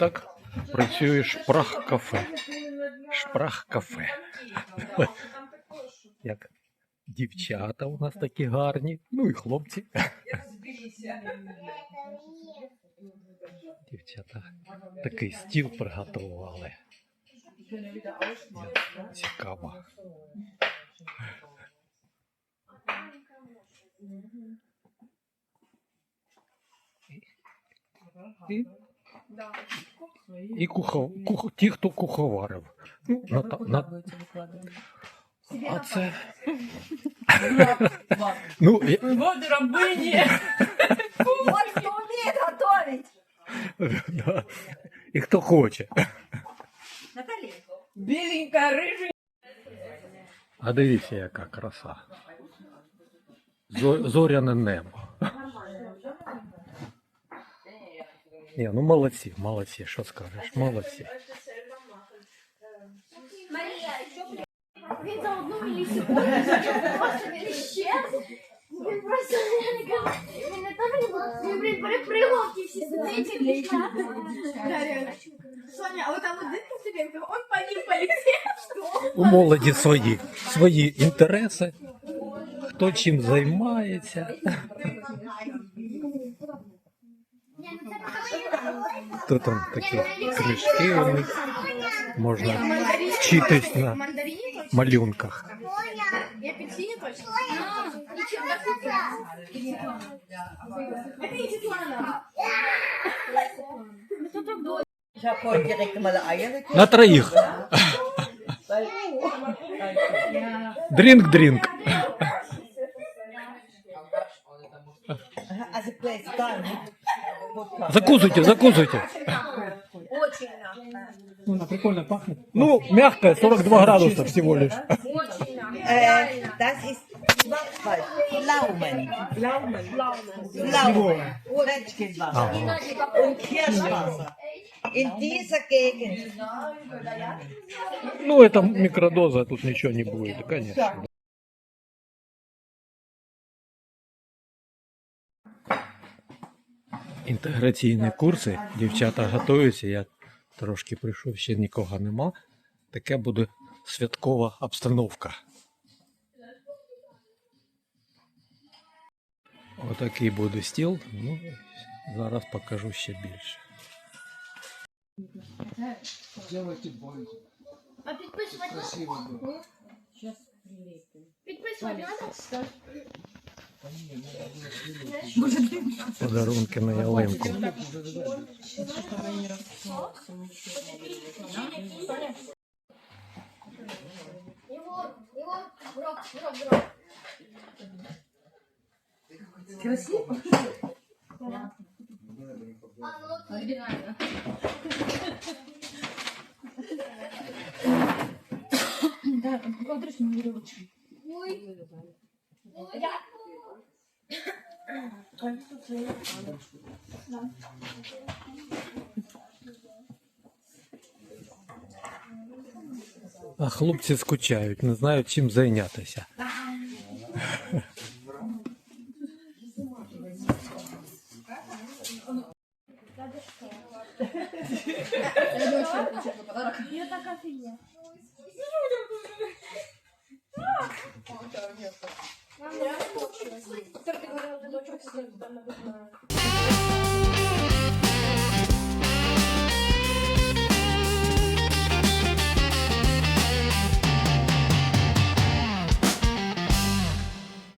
так працює шпрах-кафе. Шпрах-кафе. Як дівчата у нас такі гарні. Ну і хлопці. Дівчата такий стіл приготували. Цікаво. І, і кухо, кухо, ті, хто куховарив. Ну, на, та- на, а це. ну, я- Вот рабыни. Вот кто умеет готовить. да. І хто хоче. Наталья. Беленькая, рыжая. А дивіться, яка краса. Зоряне небо. Ні, ну молодці, молодці, що скажеш, молодці. Він за одну мілісекунду просто він щез. Він просто він не то він блін, перепригував ті всі сидиці дівчата. Соня, а вот там вот дырка Степенко, он по ним полетел. У молоді свої, свої інтереси, хто чим займається. Ні, ну це Тут там такі кришки у них, можна вчитись на Мандарине точно. малюнках. И апельсине точно. нічого не Это не Светлана. Ich habe heute direkt mal Eier gekriegt. На троїх. Дрінк-дрінк. Also Place Закусуйте, закусуйте. Очень мягкая. Ну, она прикольно пахнет. Ну, мягкая, 42 градуса всего лишь. Очень мягкая. Äh, das ist Schwarzwald. Pflaumen. Пламен. Пламен. Pflaumen. Rätschchenwasser. Ага. Und Kirschwasser. In dieser Gegend. Ну, это микродоза, тут ничего не будет, конечно. Інтеграційні курси, дівчата готуються, я трошки прийшов, ще нікого нема. Таке буде святкова обстановка. Отакий буде стіл. Ну, зараз покажу ще більше. А підписувати. Підписувати? Подарунки на ялинку. Красиво? Вот оригинально. Да, подручный веревочка. Ой. Я. А хлопці скучають, не знають чим зайнятися. Я так офигела. Мама, я получилось. Ты говорила, дочек сидит там на